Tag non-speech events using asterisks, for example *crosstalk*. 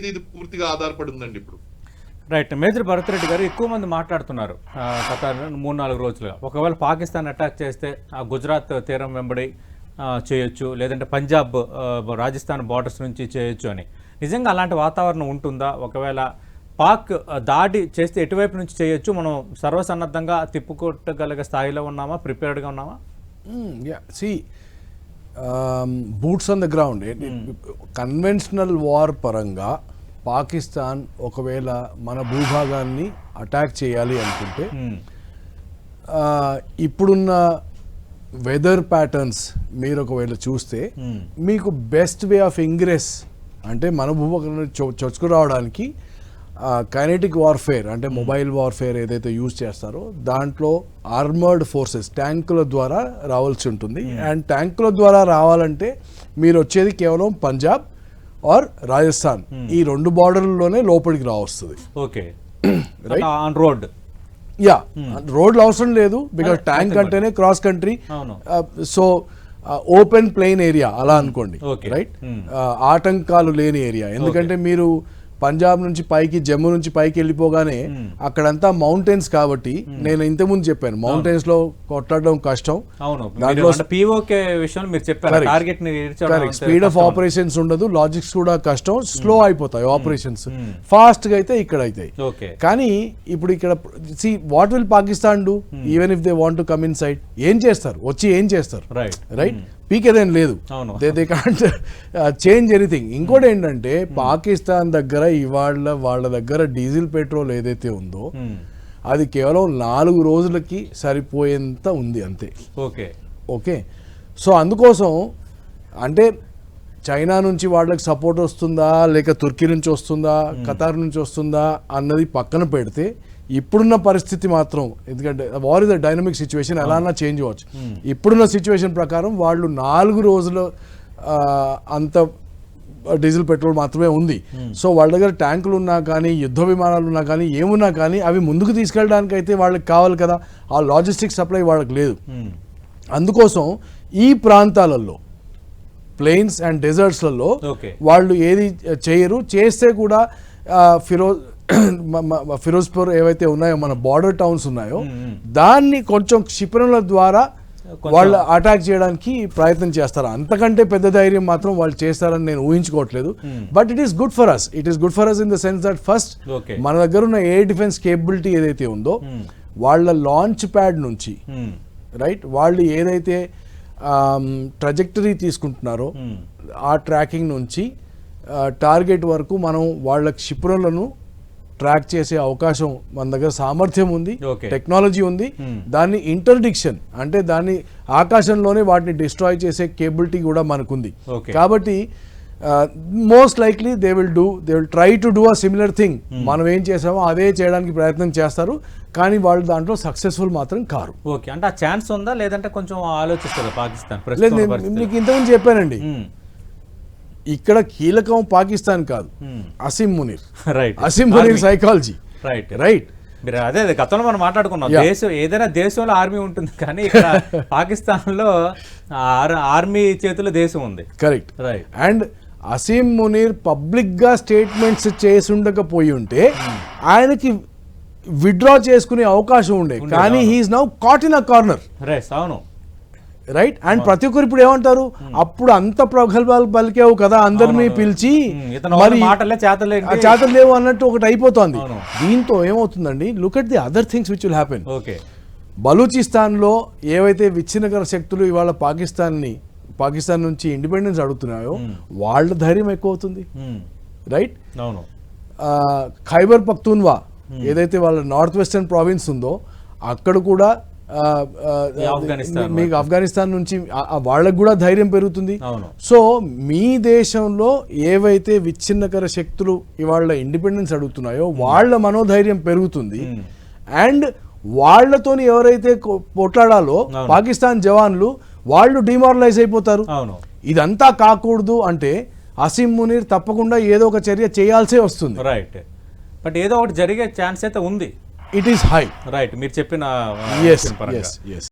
ఇది పూర్తిగా ఆధారపడి ఉందండి ఇప్పుడు. రైట్ మేజర్ భరత్ రెడ్డి గారు ఎక్కువ మంది మాట్లాడుతున్నారు ఆ, గత మూడు నాలుగు రోజులుగా. ఒకవేళ పాకిస్తాన్ అటాక్ చేస్తే ఆ గుజరాత్ తీరం వెంబడి చేయొచ్చు లేదంటే పంజాబ్ రాజస్థాన్ బార్డర్స్ నుంచి చేయొచ్చు అని. నిజంగా అలాంటి వాతావరణం ఉంటుందా? ఒకవేళ పాక్ దాడి చేస్తే ఎటువైపు నుంచి చేయొచ్చు? మనం సర్వసన్నద్ధంగా తిప్పుకొట్టగలిగే స్థాయిలో ఉన్నామా? ప్రిపేర్డ్గా ఉన్నామా? Yeah see boots on the ground conventional war పరంగా పాకిస్తాన్ ఒకవేళ మన భూభాగాన్ని అటాక్ చేయాలి అనుకుంటే. ఆ, ఇప్పుడున్న వెదర్ ప్యాటర్న్స్ మీరు ఒకవేళ చూస్తే మ్మ్. మీకు బెస్ట్ వే ఆఫ్ ఇంగ్రెస్ అంటే మన భూభాగంలో చొ చొచ్చుకు రావడానికి కైనెటిక్ వార్ఫేర్ అంటే మొబైల్ వార్ఫేర్ ఏదైతే యూజ్ చేస్తారో దాంట్లో ఆర్మర్డ్ ఫోర్సెస్ ట్యాంకుల ద్వారా రావాల్సి ఉంటుంది. అండ్ ట్యాంకుల ద్వారా రావాలంటే మీరు వచ్చేది కేవలం పంజాబ్ ఆర్ రాజస్థాన్ ఈ రెండు బార్డర్లలోనే లోపలికి రావస్తుంది. ఓకే ఆన్ రోడ్ యా రోడ్లు అవసరం లేదు బికాస్ ట్యాంక్ అంటేనే cross country. So open plain area అలా అనుకోండి. Okay. Right Hmm. ఆటంకాలు లేని ఏరియా ఎందుకంటే మీరు పంజాబ్ నుంచి పైకి జమ్మూ నుంచి పైకి వెళ్ళిపోగానే అక్కడంతా మౌంటైన్స్ కాబట్టి నేను ఇంతకుముందు చెప్పాను. మౌంటైన్స్లో కొట్టడం కష్టం. దాంట్లో పీఓకే విషయంలో మీరు చెప్పారు. Target speed of. ఆపరేషన్స్ ఉండదు. లాజిక్స్ కూడా కష్టం. స్లో అయిపోతాయి ఆపరేషన్స్ ఫాస్ట్గా అయితే ఇక్కడ అవుతాయి కానీ ఇప్పుడు ఇక్కడ see what will Pakistan do even if they want to come inside ఏం చేస్తారు? వచ్చి ఏం చేస్తారు? రైట్ రైట్ పీకేదేం లేదు. అవును. They they can't change anything ఇంకోటి ఏంటంటే పాకిస్తాన్ దగ్గర ఇవాళ వాళ్ళ దగ్గర డీజిల్ పెట్రోల్ ఏదైతే ఉందో అది కేవలం నాలుగు రోజులకి సరిపోయేంత ఉంది అంతే. ఓకే. ఓకే? సో అందుకోసం అంటే చైనా నుంచి వాళ్ళకి సపోర్ట్ వస్తుందా లేక తుర్కీ నుంచి వస్తుందా ఖతార్ నుంచి వస్తుందా అన్నది పక్కన పెడితే ఇప్పుడున్న పరిస్థితి మాత్రం ఎందుకంటే war is the dynamic situation ఎలా అన్నా చేంజ్ అవ్వచ్చు. ఇప్పుడున్న సిచ్యువేషన్ ప్రకారం వాళ్ళు నాలుగు రోజులు అంత డీజిల్ పెట్రోల్ మాత్రమే ఉంది. సో వాళ్ళ దగ్గర ట్యాంకులు ఉన్నా కానీ యుద్ధ విమానాలు ఉన్నా కానీ ఏమున్నా కానీ అవి ముందుకు తీసుకెళ్ళడానికి అయితే వాళ్ళకి కావాలి కదా. ఆ లాజిస్టిక్ సప్లై వాళ్ళకి లేదు. అందుకోసం ఈ ప్రాంతాలలో ప్లెయిన్స్ అండ్ డెజర్ట్స్లలో. వాళ్ళు ఏది చేయరు. చేస్తే కూడా ఫిరోజ్ *clears throat* ఫిరోజ్పూర్ ఏవైతే ఉన్నాయో మన బార్డర్ టౌన్స్ ఉన్నాయో దాన్ని కొంచెం క్షిపణుల ద్వారా వాళ్ళు అటాక్ చేయడానికి ప్రయత్నం చేస్తారు? అంతకంటే పెద్ద ధైర్యం మాత్రం వాళ్ళు చేస్తారని నేను ఊహించుకోవట్లేదు. But it is good for us it is good for us in the sense that first. మన దగ్గర ఉన్న ఎయిర్ డిఫెన్స్ కేపబిలిటీ ఏదైతే ఉందో వాళ్ళ లాంచ్ ప్యాడ్ నుంచి రైట్ వాళ్ళు ఏదైతే ట్రజెక్టరీ తీసుకుంటున్నారో ఆ ట్రాకింగ్ నుంచి టార్గెట్ వరకు మనం వాళ్ళ క్షిపణులను ట్రాక్ చేసే అవకాశం మన దగ్గర సామర్థ్యం ఉంది. టెక్నాలజీ ఉంది. దాన్ని ఇంటర్డిక్షన్ అంటే దాన్ని ఆకాశంలోనే వాటిని డిస్ట్రాయ్ చేసే కేబిలిటీ కూడా మనకుంది. కాబట్టి most likely they will do they will try to do a similar thing మనం ఏం చేసామో అదే చేయడానికి ప్రయత్నం చేస్తారు కానీ వాళ్ళు దాంట్లో సక్సెస్ఫుల్ మాత్రం కారు. ఓకే అంటే ఆ ఛాన్స్ ఉందా? లేదంటే కొంచెం ఆలోచిస్తుందా పాకిస్తాన్ మీకు ఇంతకుముందు చెప్పానండి. ఇక్కడ కీలకం పాకిస్తాన్ కాదు. Asim Munir. Right Asim Munir psychology right right మీరు అదే అదే గతంలో మనం మాట్లాడుకున్నాం. దేశం ఏదైనా దేశంలో ఆర్మీ ఉంటుంది కానీ ఇక్కడ *laughs* పాకిస్తాన్లో ఆర్- ఆర్మీ చేతిలో దేశం ఉంది. Correct right and Asim Munir పబ్లిక్గా స్టేట్మెంట్స్ చేసి ఉండకపోయి ఉంటే ఆయనకి విత్డ్రా చేసుకునే అవకాశం ఉండే. కానీ he is now caught in a corner right అవును. రైట్? అండ్ ప్రతి ఒక్కరు ఇప్పుడు ఏమంటారు? అప్పుడు అంత ప్రగల్భాలు పలికావు కదా అందరినీ పిలిచి మరి చేతలే లేవు అన్నట్టు ఒకటి అయిపోతుంది. దీంతో ఏమవుతుందండి? Look at the other things which will happen okay. బలూచిస్తాన్లో ఏవైతే విచ్ఛిన్నకర శక్తులు ఇవాళ పాకిస్తాన్ని పాకిస్తాన్ నుంచి ఇండిపెండెన్స్ అడుగుతున్నాయో వాళ్ళ ధైర్యం ఎక్కువ అవుతుంది రైట్ ఖైబర్ పఖ్తూన్వా ఏదైతే వాళ్ళ నార్త్ వెస్టర్న్ ప్రావిన్స్ ఉందో అక్కడ కూడా మీకు ఆఫ్ఘనిస్తాన్ నుంచి వాళ్ళకు కూడా ధైర్యం పెరుగుతుంది. సో మీ దేశంలో ఏవైతే విచ్ఛిన్నకర శక్తులు ఇవాళ ఇండిపెండెన్స్ అడుగుతున్నాయో వాళ్ళ మనోధైర్యం పెరుగుతుంది. అండ్ వాళ్ళతోని ఎవరైతే పోట్లాడాలో పాకిస్తాన్ జవాన్లు వాళ్ళు డిమారలైజ్ అయిపోతారు. ఇదంతా కాకూడదు అంటే అసీం మునీర్ తప్పకుండా ఏదో ఒక చర్య చేయాల్సే వస్తుంది. రైట్ బట్ ఏదో ఒకటి జరిగే ఛాన్స్ అయితే ఉంది. ఇట్ ఈస్ హై రైట్ మీరు చెప్పిన ఎస్